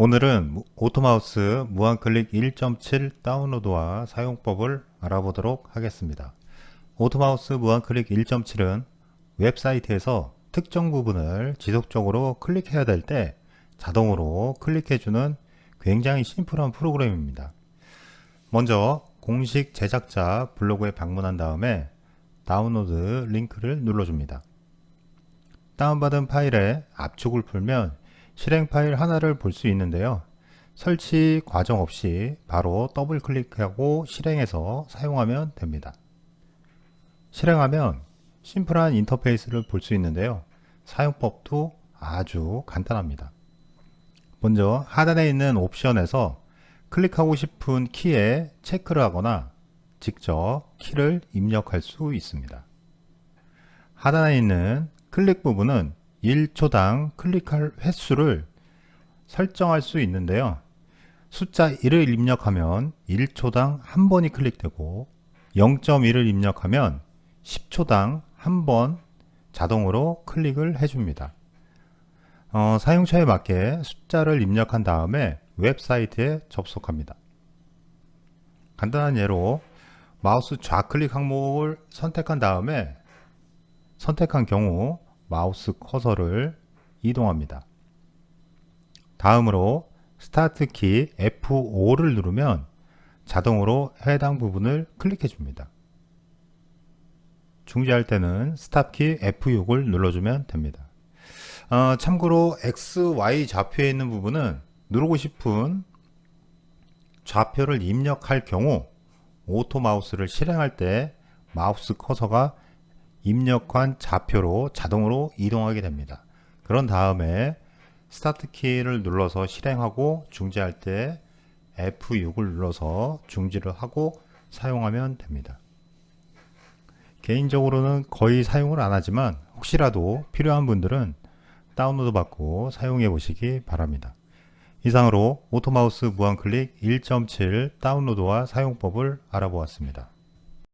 오늘은 오토마우스 무한클릭 1.7 다운로드와 사용법을 알아보도록 하겠습니다. 오토마우스 무한클릭 1.7은 웹사이트에서 특정 부분을 지속적으로 클릭해야 될 때 자동으로 클릭해주는 굉장히 심플한 프로그램입니다. 먼저 공식 제작자 블로그에 방문한 다음에 다운로드 링크를 눌러줍니다. 다운받은 파일에 압축을 풀면 실행 파일 하나를 볼 수 있는데요. 설치 과정 없이 바로 더블 클릭하고 실행해서 사용하면 됩니다. 실행하면 심플한 인터페이스를 볼 수 있는데요. 사용법도 아주 간단합니다. 먼저 하단에 있는 옵션에서 클릭하고 싶은 키에 체크를 하거나 직접 키를 입력할 수 있습니다. 하단에 있는 클릭 부분은 1초당 클릭할 횟수를 설정할 수 있는데요. 숫자 1을 입력하면 1초당 한 번이 클릭되고 0.1을 입력하면 10초당 한 번 자동으로 클릭을 해줍니다. 어, 사용처에 맞게 숫자를 입력한 다음에 웹사이트에 접속합니다. 간단한 예로 마우스 좌클릭 항목을 선택한 다음에 선택한 경우 마우스 커서를 이동합니다. 다음으로 스타트 키 F5를 누르면 자동으로 해당 부분을 클릭해 줍니다. 중지할 때는 스탑 키 F6을 눌러주면 됩니다. 어, 참고로 X, Y 좌표에 있는 부분은 누르고 싶은 좌표를 입력할 경우 오토 마우스를 실행할 때 마우스 커서가 입력한 좌표로 자동으로 이동하게 됩니다. 그런 다음에 스타트 키를 눌러서 실행하고 중지할 때 F6을 눌러서 중지를 하고 사용하면 됩니다. 개인적으로는 거의 사용을 안 하지만 혹시라도 필요한 분들은 다운로드 받고 사용해 보시기 바랍니다. 이상으로 오토마우스 무한클릭 1.7 다운로드와 사용법을 알아보았습니다.